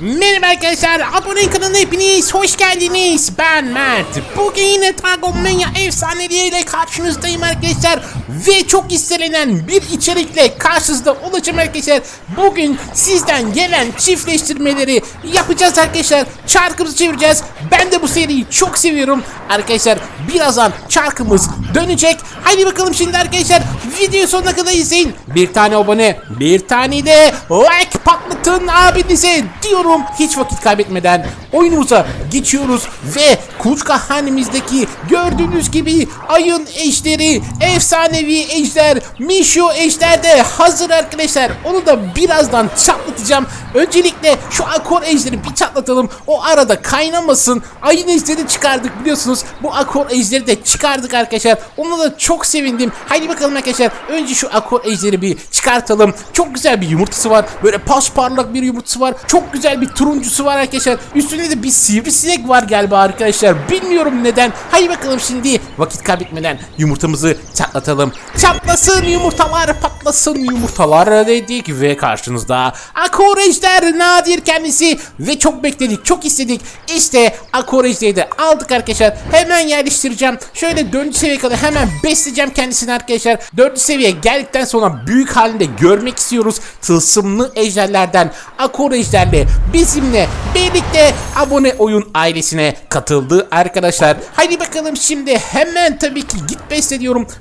Merhaba arkadaşlar, abone kanalına hepiniz hoş geldiniz. Ben Mert. Bugün yine Dragon Mania efsaneleriyle karşınızdayım arkadaşlar. Ve çok istenilen bir içerikle karşınızda olacağım arkadaşlar. Bugün sizden gelen çiftleştirmeleri yapacağız arkadaşlar. Çarkımızı çevireceğiz. Ben de bu seriyi çok seviyorum. Arkadaşlar birazdan çarkımız dönecek. Haydi bakalım şimdi arkadaşlar video sonuna kadar izleyin. Bir tane abone, bir tane de like patlatın abinize diyorum. Hiç vakit kaybetmeden oyunumuza geçiyoruz ve kuluçka hanemizdeki gördüğünüz gibi ayın ejderi, efsanevi ejder, Mişo ejder de hazır arkadaşlar. Onu da birazdan çatlatacağım. Öncelikle şu akor ejderi bir çatlatalım. O arada kaynamasın. Ayın ejderi çıkardık biliyorsunuz. Bu akor ejderi de çıkardık arkadaşlar. Ona da çok sevindim. Haydi bakalım arkadaşlar. Önce şu akor ejderi bir çıkartalım. Çok güzel bir yumurtası var. Böyle pasparlak bir yumurtası var. Çok güzel bir turuncusu var arkadaşlar. Üstünde de bir sivrisinek var galiba arkadaşlar. Bilmiyorum neden. Haydi bakalım şimdi vakit kaybetmeden yumurtamızı çatlatalım. Çatlasın yumurtalar patlasın yumurtalar dedik ve karşınızda Akor Ejder nadir kendisi ve çok bekledik çok istedik. İşte Akor Ejder'i de aldık arkadaşlar. Hemen yerleştireceğim. Şöyle 4. seviye kadar hemen besleyeceğim kendisini arkadaşlar. 4. seviye geldikten sonra büyük halinde görmek istiyoruz. Tılsımlı ejderlerden Akor Ejder'le bizimle birlikte abone oyun ailesine katıldı arkadaşlar. Haydi bakalım şimdi hemen tabii ki git besle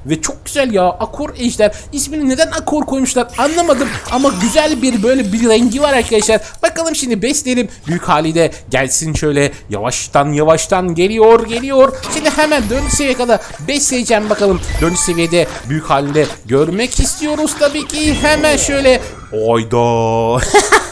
ve çok güzel ya Akor Ejder ismini neden Akor koymuşlar anlamadım ama güzel bir böyle bir rengi var arkadaşlar. Bakalım şimdi besleyelim büyük haliyle gelsin şöyle yavaştan yavaştan geliyor geliyor. Şimdi hemen 4. seviye kadar besleyeceğim bakalım 4. seviyede büyük halinde görmek istiyoruz tabii ki hemen şöyle Oyda.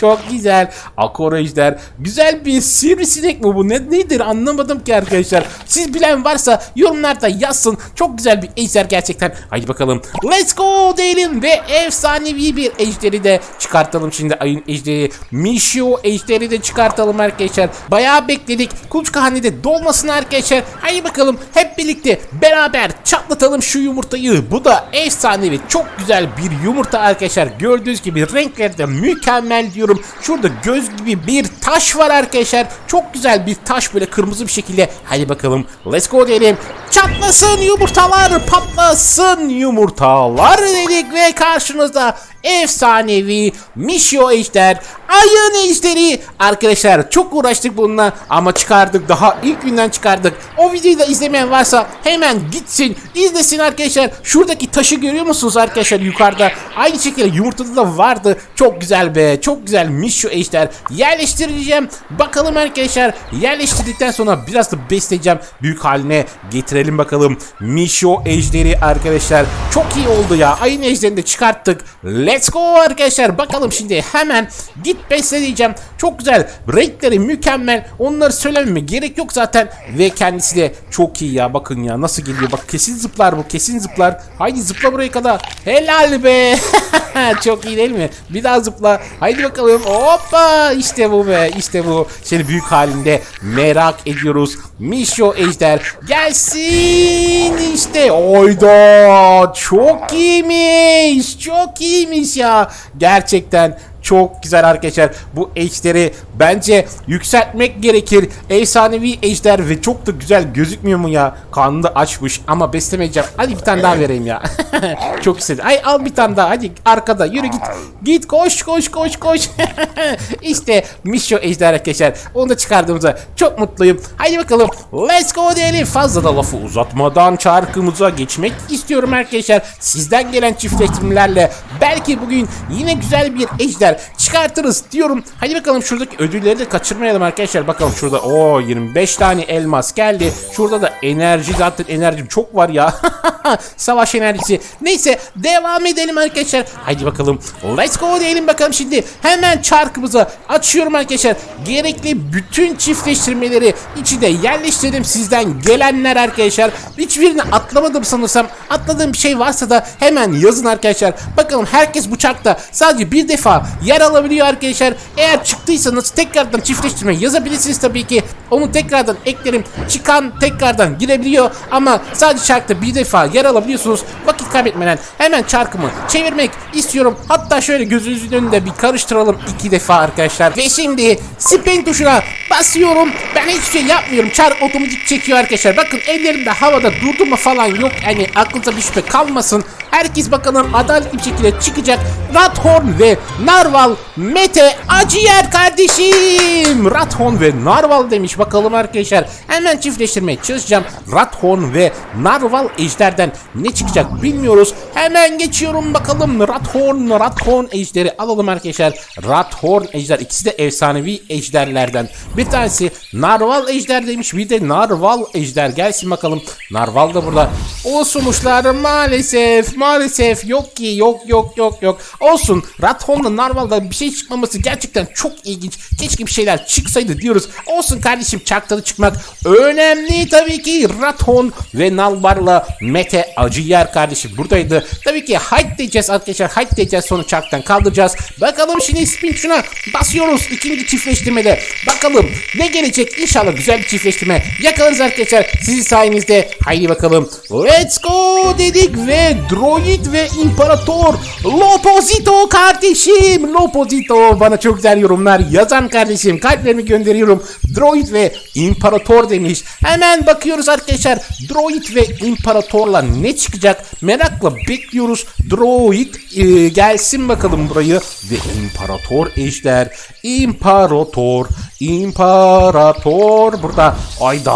Çok güzel. Akor ejder. Güzel bir sivrisinek mi bu? Ne, nedir anlamadım ki arkadaşlar. Siz bilen varsa yorumlarda yazsın. Çok güzel bir ejder gerçekten. Haydi bakalım. Let's go diyelim ve efsanevi bir ejderi de çıkartalım şimdi. Ayın ejderi. Mişio ejderi de çıkartalım arkadaşlar. Bayağı bekledik. Kuluçka hanede dolmasın arkadaşlar. Haydi bakalım hep birlikte beraber çatlatalım şu yumurtayı. Bu da efsanevi. Çok güzel bir yumurta arkadaşlar. Gördüğünüz gibi renkleri de mükemmel diyorum. Şurada göz gibi bir taş var arkadaşlar. Çok güzel bir taş böyle kırmızı bir şekilde. Hadi bakalım let's go diyelim. Çatlasın yumurtalar patlasın yumurtalar dedik ve karşınızda efsanevi Mişo Ejder Ayın Ejderi. Arkadaşlar çok uğraştık bununla ama çıkardık daha ilk günden çıkardık. O videoyu da izlemeyen varsa hemen gitsin izlesin arkadaşlar. Şuradaki taşı görüyor musunuz arkadaşlar yukarıda? Aynı şekilde yumurtada da vardı. Çok güzel be çok güzel Mişo Ejder. Yerleştireceğim. Bakalım arkadaşlar Yerleştirdikten sonra biraz da besleyeceğim. Büyük haline getirelim bakalım. Mişo Ejderi arkadaşlar Çok iyi oldu ya. Ayın Ejderini de çıkarttık. Let's go arkadaşlar. Bakalım şimdi hemen git besle diyeceğim. Çok güzel. Renkleri mükemmel. Onları söylememe gerek yok zaten. Ve kendisi de çok iyi ya. Bakın ya nasıl geliyor. Bak kesin zıplar bu. Kesin zıplar. Haydi zıpla buraya kadar. Helal be. çok iyi değil mi? Bir daha zıpla. Haydi bakalım. Hoppa. İşte bu be. İşte bu. Şimdi büyük halinde merak ediyoruz. Mişo Ejder gelsin. İşte oyda. Çok iyiymiş. Çok iyiymiş ya. Gerçekten çok güzel arkadaşlar. Bu ejderi bence yükseltmek gerekir. Efsanevi ejder ve çok da güzel gözükmüyor mu ya? Karnını açmış ama beslemeyeceğim. Hadi bir tane daha vereyim ya. çok istedim. Ay al bir tane daha. Hadi arkada yürü git. Git koş koş koş koş. işte Mişo ejder arkadaşlar. Onu da çıkardığımıza çok mutluyum. Haydi bakalım. Let's go diyelim. Fazla da lafı uzatmadan çarkımıza geçmek istiyorum arkadaşlar. Sizden gelen çiftleştirmelerle belki bugün yine güzel bir ejder çıkartırız diyorum. Hadi bakalım şuradaki ödülleri de kaçırmayalım arkadaşlar. Bakalım şurada o 25 tane elmas geldi. Şurada da enerji zaten enerjim çok var ya. Savaş enerjisi. Neyse devam edelim arkadaşlar. Haydi bakalım. Let's go diyelim bakalım şimdi. Hemen çarkımızı açıyorum arkadaşlar. Gerekli bütün çiftleştirmeleri içine yerleştirdim sizden gelenler arkadaşlar. Hiçbirini atlamadım sanırsam. Atladığım bir şey varsa da hemen yazın arkadaşlar. Bakalım herkes bu çarkta sadece bir defa yer alabiliyor arkadaşlar. Eğer çıktıysanız tekrardan çiftleştirme yazabilirsiniz tabii ki. Onu tekrardan eklerim. Çıkan tekrardan girebiliyor ama sadece çarkta bir defa yer alabiliyorsunuz. Vakit kaybetmeden hemen çarkımı çevirmek istiyorum. Hatta şöyle gözünüzün önünde bir karıştıralım iki defa arkadaşlar. Ve şimdi spin tuşuna basıyorum. Ben hiçbir şey yapmıyorum. Çark otomatik çekiyor arkadaşlar. Bakın ellerimde havada durdurma falan yok. Yani aklınıza bir şüphe kalmasın. Herkes bakalım adaletli bir şekilde çıkacak. Rathorn ve Narval Mete Acıyer kardeşim. Rathorn ve Narval demiş bakalım arkadaşlar. Hemen çiftleştirmeye çalışacağım. Rathorn ve Narval ejderden ne çıkacak bilmiyoruz. Hemen geçiyorum bakalım. Rathorn, Rathorn ejderi alalım arkadaşlar. Rathorn ejder ikisi de efsanevi ejderlerden. Bir tanesi Narval ejder demiş. Bir de Narval ejder gelsin bakalım. Narval da burada. O sonuçlar maalesef maalesef yok ki yok yok yok yok. Olsun Rathorn'la Narval'da bir şey çıkmaması gerçekten çok ilginç. Keşke bir şeyler çıksaydı diyoruz. Olsun kardeşim çarktalı çıkmak önemli tabii ki Rathorn ve Nalvar'la Mete Acıyer kardeşim buradaydı. Tabii ki hide diyeceğiz arkadaşlar hide diyeceğiz sonra çarktan kaldıracağız. Bakalım şimdi spin şuna basıyoruz ikinci çiftleştirmede. Bakalım ne gelecek inşallah güzel bir çiftleştirme yakalarız arkadaşlar sizin sayenizde. Haydi bakalım let's go dedik ve Droid ve İmparator Lopozito kardeşim Lopozito bana çok güzel yorumlar yazan kardeşim kalplerimi gönderiyorum. Droid ve İmparator demiş. Hemen bakıyoruz arkadaşlar. Droid ve İmparator'la ne çıkacak? Merakla bekliyoruz. Droid e, gelsin bakalım burayı. Ve İmparator ejder. İmparator. İmparator burada. Ayda.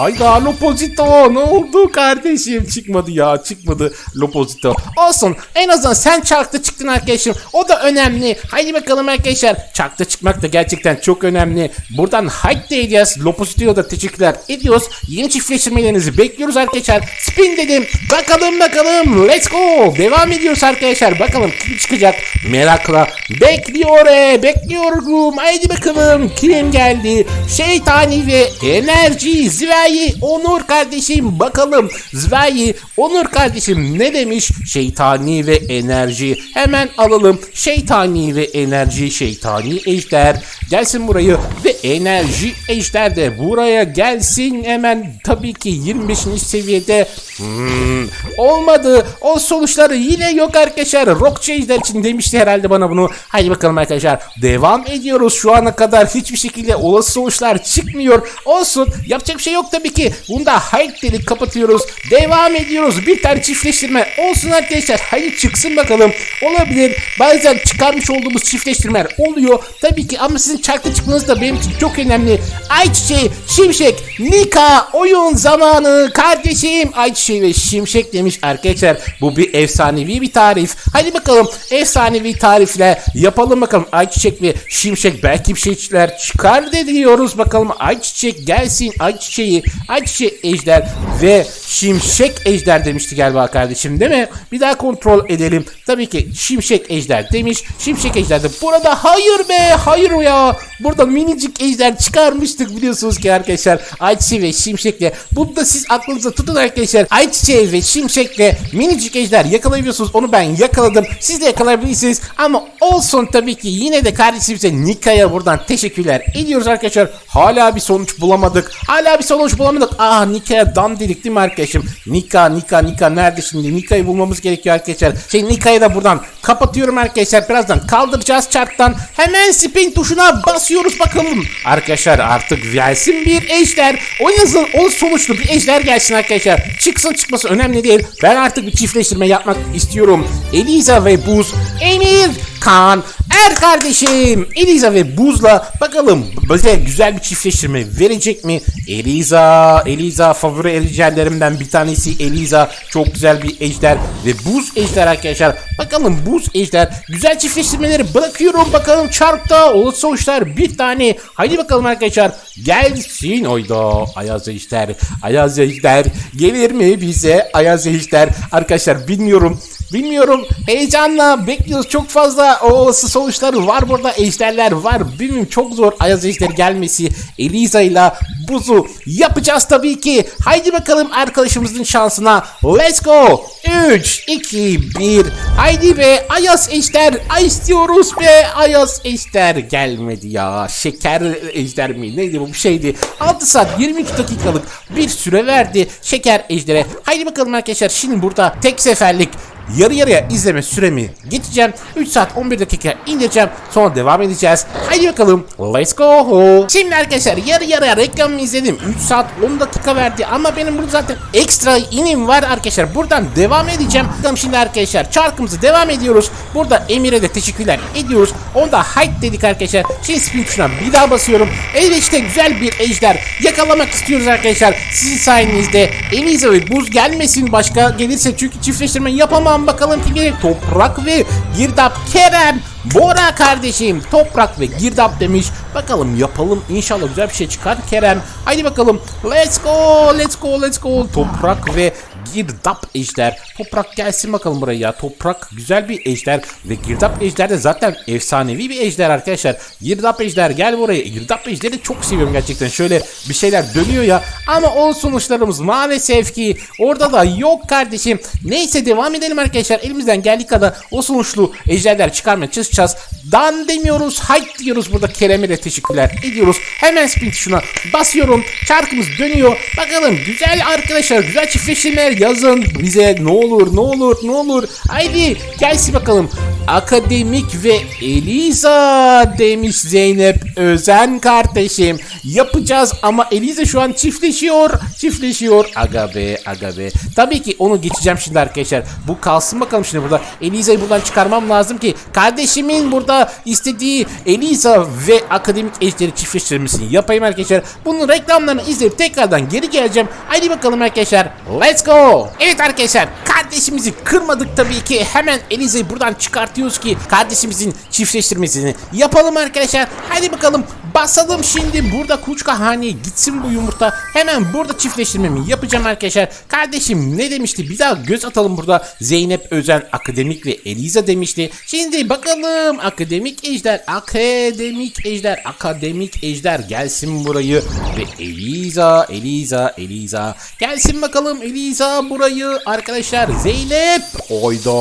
Ayda Lopozito. Ne oldu kardeşim? Çıkmadı ya. Çıkmadı Lopozito. Olsun. En azından sen çarkta çıktın arkadaşım. O da önemli. Haydi bakalım arkadaşlar. Çarkta çıkmak da gerçekten çok önemli. Buradan hype de edeceğiz. Lopozito'ya da teşekkürler ediyoruz. Yeni çiftleştirmelerinizi bekliyoruz arkadaşlar. Spin dedim. Bakalım bakalım. Let's go. Devam ediyoruz arkadaşlar. Bakalım kim çıkacak. Merakla bekliyor. e, Bekliyorum. Haydi bakalım. Kim geldi? Şeytani ve enerji. Zveyi. Onur kardeşim. Bakalım. Zveyi. Onur kardeşim ne demiş? Şeytani ve enerji. Hemen alalım. Şeytani ve enerji. Şeytani ejder. Gelsin burayı ve enerji ejder de buraya gelsin hemen. Tabii ki 25. seviyede. Hmm, olmadı. O sonuçları yine yok arkadaşlar. Rockçı ejder için demişti herhalde bana bunu. Hadi bakalım arkadaşlar. Devam ediyoruz. Şu ana kadar hiçbir şekilde olası sonuçlar çıkmıyor. Olsun. Yapacak bir şey yok tabii ki. Bunda hype dedik kapatıyoruz. Devam ediyoruz. Bir tane çiftleştirme olsun arkadaşlar. Hadi çıksın bakalım. Olabilir. Bazen çıkarmış olduğumuz çiftleştirmeler oluyor. Tabii ki ama sizin çarkta çıkmanız da benim için çok önemli. Ayçiçeği, Şimşek, Nika oyun zamanı kardeşim. Ayçiçeği ve Şimşek demiş arkadaşlar. Bu bir efsanevi bir tarif. Hadi bakalım efsanevi tarifle yapalım bakalım. Ayçiçek ve Şimşek belki bir şeyler çıkar diyoruz. Bakalım Ayçiçek gelsin Ayçiçeği Ayçiçek ejder ve Şimşek ejder demişti galiba kardeşim değil mi? Bir daha kontrol edelim. Tabii ki Şimşek ejder demiş Şimşek ejder de burada hayır be hayır ya. Burada minicik ejder çıkarmıştık biliyorsunuz ki arkadaşlar. Ayçiçeği ve Şimşek'le. Bunu da siz aklınıza tutun arkadaşlar. Ayçiçeği ve Şimşek'le minicik ejder yakalayabiliyorsunuz. Onu ben yakaladım. Siz de yakalayabilirsiniz. Ama olsun tabii ki. Yine de kardeşimize Nika'ya buradan teşekkürler ediyoruz arkadaşlar. Hala bir sonuç bulamadık. Hala bir sonuç bulamadık. Ah Nika'ya dam dedik değil mi arkadaşım? Nika Nika Nika. Nerede şimdi Nika'yı bulmamız gerekiyor arkadaşlar. Şey Nika'yı da buradan kapatıyorum arkadaşlar. Birazdan kaldıracağız çarktan. Hemen spin tuşuna basıyoruz bakalım. Arkadaşlar artık gelsin bir ejder. Oynasın o sonuçlu bir ejder gelsin arkadaşlar. Çıksın çıkması önemli değil. Ben artık bir çiftleştirme yapmak istiyorum. Eliza ve Buz Emir Kaan Er kardeşim. Eliza ve Buz'la bakalım bize güzel bir çiftleştirme verecek mi? Eliza, Eliza favori ejderlerimden bir tanesi. Eliza çok güzel bir ejder ve Buz ejder arkadaşlar. Bakalım Buz ejder güzel çiftleştirmeleri bırakıyorum. Bakalım çarkta olası sonuçlar bir tane. Haydi bakalım arkadaşlar. Gelsin oyda. Ayaz ejder, Ayaz ejder gelir mi bize Ayaz ejder? Arkadaşlar bilmiyorum Bilmiyorum. Heyecanla bekliyoruz. Çok fazla olası sonuçları var burada. Ejderler var. Bilmiyorum çok zor Ayaz Ejderi gelmesi. Eliza ile buzu yapacağız tabii ki. Haydi bakalım arkadaşımızın şansına. Let's go. 3, 2, 1. Haydi be Ayaz Ejder. İstiyoruz be Ayaz Ejder. Gelmedi ya. Şeker Ejder mi? Neydi bu bir şeydi. 6 saat 22 dakikalık bir süre verdi Şeker Ejder'e. Haydi bakalım arkadaşlar şimdi burada tek seferlik yarı yarıya izleme süremi geçeceğim. 3 saat 11 dakika indireceğim. Sonra devam edeceğiz. Haydi bakalım. Let's go. Şimdi arkadaşlar yarı yarıya reklamı izledim. 3 saat 10 dakika verdi ama benim burada zaten ekstra inim var arkadaşlar. Buradan devam edeceğim. Bakalım şimdi arkadaşlar çarkımızı devam ediyoruz. Burada Emir'e de teşekkürler ediyoruz. Onda hype dedik arkadaşlar. Şimdi spin tuşuna bir daha basıyorum. Evet işte güzel bir ejder yakalamak istiyoruz arkadaşlar. Sizin sayenizde Eliza ve Buz gelmesin başka gelirse çünkü çiftleştirme yapamam. Bakalım ki gelecek Toprak ve Girdap Kerem. Bora kardeşim toprak ve girdap demiş. Bakalım yapalım inşallah güzel bir şey çıkar Kerem. Haydi bakalım. Let's go, let's go, let's go. Toprak ve girdap ejder. Toprak gelsin bakalım buraya ya. Toprak güzel bir ejder ve girdap ejder de zaten efsanevi bir ejder arkadaşlar. Girdap ejder gel buraya. Girdap ejderi çok seviyorum gerçekten. Şöyle bir şeyler dönüyor ya. Ama o sonuçlarımız maalesef ki orada da yok kardeşim. Neyse devam edelim arkadaşlar. Elimizden geldiği kadar o sonuçlu ejderler çıkarmaya çalışacağız. Dan demiyoruz. Hayt diyoruz burada Kerem'e teşekkürler ediyoruz. Hemen spin tuşuna basıyorum. Çarkımız dönüyor. Bakalım güzel arkadaşlar güzel çiftleştirmeler yazın bize ne olur ne olur ne olur. Haydi gelsin bakalım. Akademik ve Eliza demiş Zeynep Özen kardeşim. Yapacağız ama Eliza şu an çiftleşiyor. Çiftleşiyor. Aga be aga be. Tabii ki onu geçeceğim şimdi arkadaşlar. Bu kalsın bakalım şimdi burada. Eliza'yı buradan çıkarmam lazım ki kardeşimin burada istediği Eliza ve akademik ejderi çiftleştirmesini yapayım arkadaşlar. Bunun reklamlarını izleyip tekrardan geri geleceğim. Haydi bakalım arkadaşlar. Let's go. Evet arkadaşlar kardeşimizi kırmadık tabii ki. Hemen Eliza'yı buradan çıkartıyoruz ki kardeşimizin çiftleştirmesini yapalım arkadaşlar. Haydi bakalım basalım şimdi burada kuluçka haneye gitsin bu yumurta. Hemen burada çiftleştirmemi yapacağım arkadaşlar. Kardeşim ne demişti? Bir daha göz atalım burada. Zeynep Özen akademik ve Eliza demişti. Şimdi bakalım akademik ejder, akademik ejder, akademik ejder gelsin burayı ve Eliza, Eliza, Eliza gelsin bakalım Eliza burayı arkadaşlar. Zeynep oyda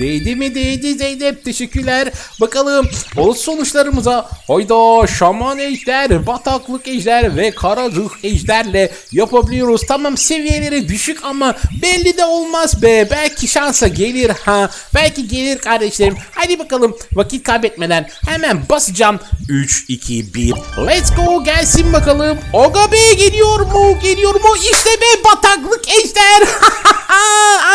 değdi mi değdi Zeynep teşekkürler. Bakalım o sonuçlarımıza oyda şaman ejder, bataklık ejder ve karazıh ejderle yapabiliyoruz. Tamam seviyeleri düşük ama belli de olmaz be. Belki şansa gelir ha. Belki gelir kardeşlerim. Hadi bakalım vakit kaybetmeden hemen basacağım. 3, 2, 1. Let's go gelsin bakalım. Oga Bey geliyor mu? Geliyor mu? İşte be bataklık ejder.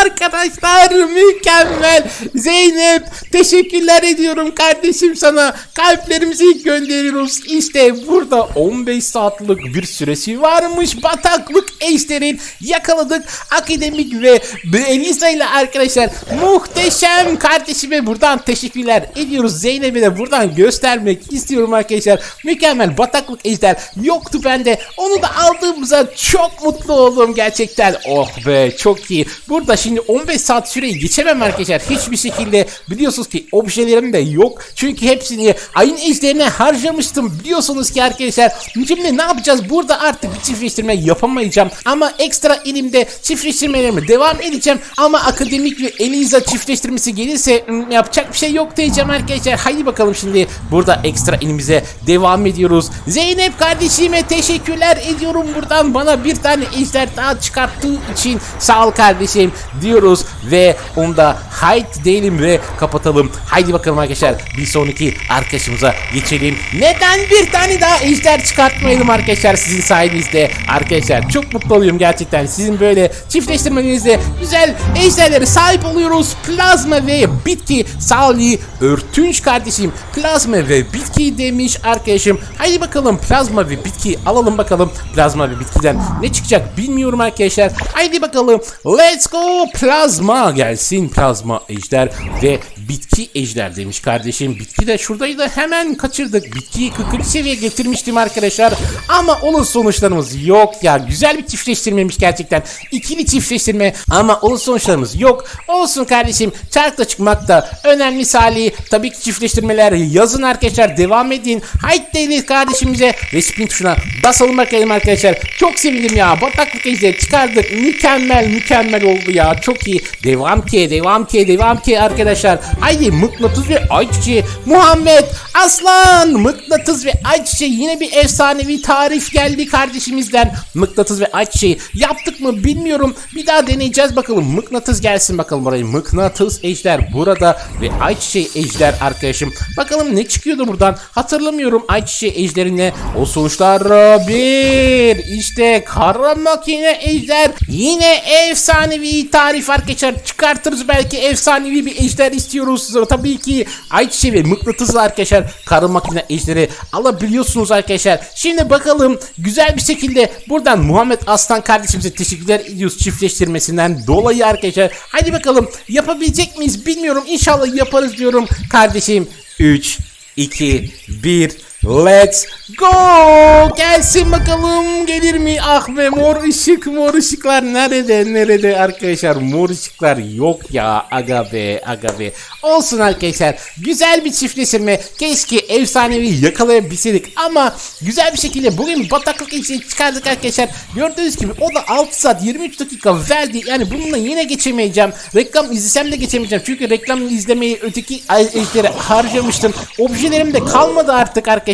Arkadaşlar mükemmel. Zeynep teşekkürler ediyorum kardeşim sana. Kalplerimizi gönderiyoruz. İşte burada 15 saatlik bir süresi varmış. Bataklık ejderin yakaladık. Akademik ve Elisa ile arkadaşlar muhteşem kardeşime buradan teşekkürler ediyoruz. Zeynep'e de buradan göstermek istiyorum arkadaşlar. Mükemmel bataklık ejder yoktu bende. Onu da aldığımıza çok mutlu oldum gerçekten. Oh be çok iyi. Burada şimdi 15 saat süreyi geçemem arkadaşlar. Hiçbir şekilde biliyorsunuz ki objelerim de yok. Çünkü hepsini ayın ejderine harcamıştım. Biliyorsunuz ki arkadaşlar. Şimdi ne yapacağız? Burada artık bir çiftleştirme yapamayacağım. Ama ekstra elimde çiftleştirmelerime devam edeceğim. Ama akademik ve Eliza çiftleştirmesi gelirse hmm, yapacak bir şey yok diyeceğim arkadaşlar. Haydi bakalım şimdi burada ekstra elimize devam ediyoruz. Zeynep kardeşime teşekkürler ediyorum buradan bana bir tane ejder daha çıkarttığı için sağ ol kardeşim diyoruz ve onda hayt değilim ve kapatalım. Haydi bakalım arkadaşlar bir sonraki arkadaşımıza geçelim. Neden bir tane daha ejder çıkartmayalım arkadaşlar sizin sayenizde. Arkadaşlar çok mutlu oluyorum gerçekten. Sizin böyle çiftleştirmenizde güzel ejderlere sahip oluyoruz. Plazma ve bitki Salih Örtünç kardeşim. Plazma ve bitki demiş arkadaşım. Haydi bakalım plazma ve bitki alalım bakalım. Plazma ve bitkiden ne çıkacak bilmiyorum arkadaşlar. Haydi bakalım. Let's go plazma gelsin plazma ejder ve bitki ejder demiş kardeşim. Bitki de şuradaydı hemen kaçırdık. Bitkiyi 40. seviyeye getirmiştim arkadaşlar. Ama olur sonuçlarımız yok ya. Güzel bir çiftleştirmemiş gerçekten. İkili çiftleştirme ama olur sonuçlarımız yok. Olsun kardeşim. Çarkta çıkmak da önemli Salih. Tabii ki çiftleştirmeler yazın arkadaşlar. Devam edin. Haydi değil kardeşimize ve tuşuna basalım bakalım arkadaşlar. Çok sevindim ya. Bataklık ejderi çıkardık. Mükemmel mükemmel oldu ya. Çok iyi. Devam ki devam ki devam ki arkadaşlar. Haydi mıknatıs ve ayçiçeği. Muhammed Aslan mıknatıs ve ayçiçeği yine bir efsanevi tarif geldi kardeşimizden. Mıknatıs ve ayçiçeği yaptık mı bilmiyorum. Bir daha deneyeceğiz bakalım. Mıknatıs gelsin bakalım buraya. Mıknatıs ejder burada ve ayçiçeği ejder arkadaşım. Bakalım ne çıkıyordu buradan. Hatırlamıyorum ayçiçeği ejderine. O sonuçlar bir. İşte kara makine ejder. Yine efsanevi tarif arkadaşlar. Çıkartırız belki efsanevi bir ejder istiyoruz. Tabii ki ayçiçeği ve mıknatıslı arkadaşlar. Kara makine ejderi alabiliyorsunuz arkadaşlar. Şimdi bakalım güzel bir şekilde buradan Muhammed Aslan kardeşimize teşekkürler ediyoruz çiftleştirmesinden dolayı arkadaşlar. Hadi bakalım yapabilecek miyiz bilmiyorum. İnşallah yaparız diyorum kardeşim. 3, 2, 1 Let's go! Gelsin bakalım gelir mi? Ah be mor ışık mor ışıklar nerede nerede arkadaşlar mor ışıklar yok ya aga be aga be. Olsun arkadaşlar güzel bir çiftleştirme keşke efsanevi yakalayabilseydik ama güzel bir şekilde bugün bataklık için çıkardık arkadaşlar. Gördüğünüz gibi o da 6 saat 23 dakika verdi yani bununla yine geçemeyeceğim. Reklam izlesem de geçemeyeceğim çünkü reklam izlemeyi öteki ejderi harcamıştım. Objelerim de kalmadı artık arkadaşlar.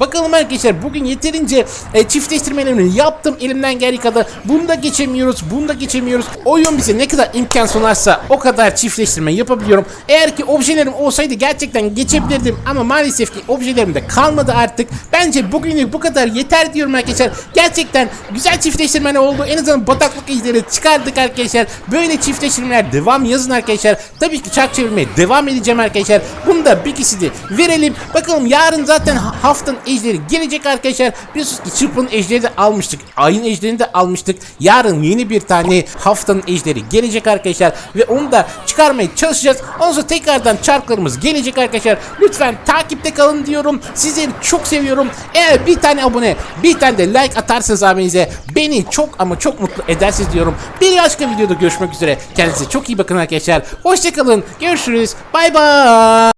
Bakalım arkadaşlar bugün yeterince e, çiftleştirmelerini yaptım elimden geldiği kadar. Bunu da geçemiyoruz. Bunu da geçemiyoruz. Oyun bize ne kadar imkan sunarsa o kadar çiftleştirme yapabiliyorum. Eğer ki objelerim olsaydı gerçekten geçebilirdim ama maalesef ki objelerim de kalmadı artık. Bence bugünlük bu kadar yeter diyorum arkadaşlar. Gerçekten güzel çiftleştirme oldu. En azından bataklık izleri çıkardık arkadaşlar. Böyle çiftleştirmeler devam yazın arkadaşlar. Tabii ki çark çevirmeye devam edeceğim arkadaşlar. Bunu da bir kişi verelim. Bakalım yarın zaten haftanın ejderi gelecek arkadaşlar. Biliyorsunuz ki çırpının ejderi de almıştık. Ayın ejderini de almıştık. Yarın yeni bir tane haftanın ejderi gelecek arkadaşlar. Ve onu da çıkarmaya çalışacağız. Ondan sonra tekrardan çarklarımız gelecek arkadaşlar. Lütfen takipte kalın diyorum. Sizleri çok seviyorum. Eğer bir tane abone, bir tane de like atarsanız abinize beni çok ama çok mutlu edersiniz diyorum. Bir başka videoda görüşmek üzere. Kendinize çok iyi bakın arkadaşlar. Hoşçakalın. Görüşürüz. Bay bay.